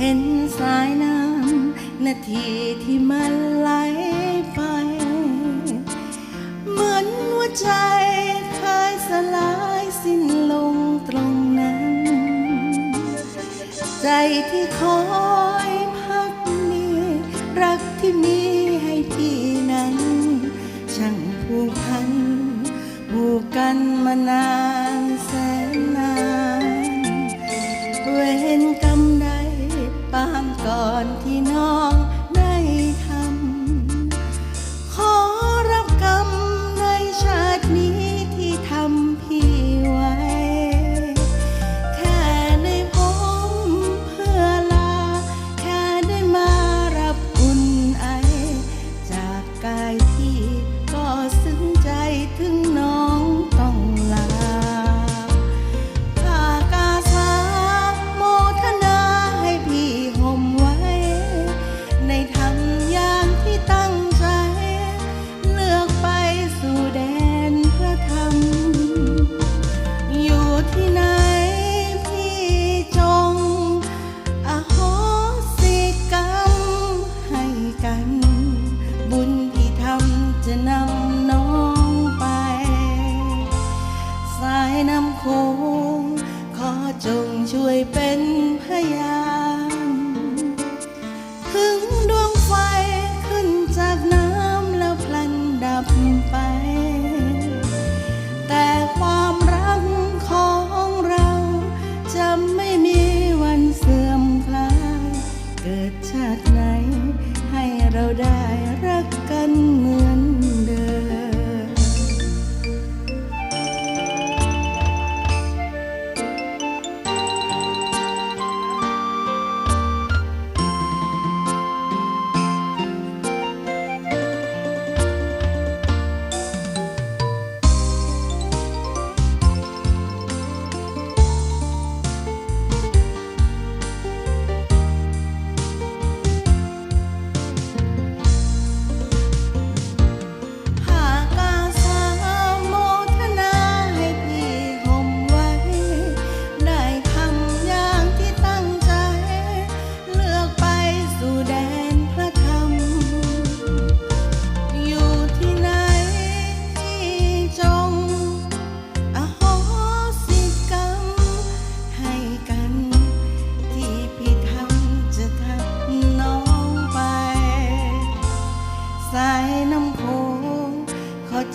ห็นสายน้ำนาทีที่มันไหลไป เหมือนหัวใจเคยสลายสิ้นลงตรงนั้น ใจที่คอยพักนี้ รักที่มีให้พี่นั้น ช่างผูกพันผูกกันมานาน น้ำโขงขอจงช่วยเป็นพยานถึงดวงไฟขึ้นจากน้ำแล้วพลันดับไป แต่ความรักของเราจะไม่มีวันเสื่อมคลาย เกิดชาติไหนให้เราได้รัก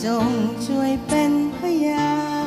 จงช่วยเป็นพยาน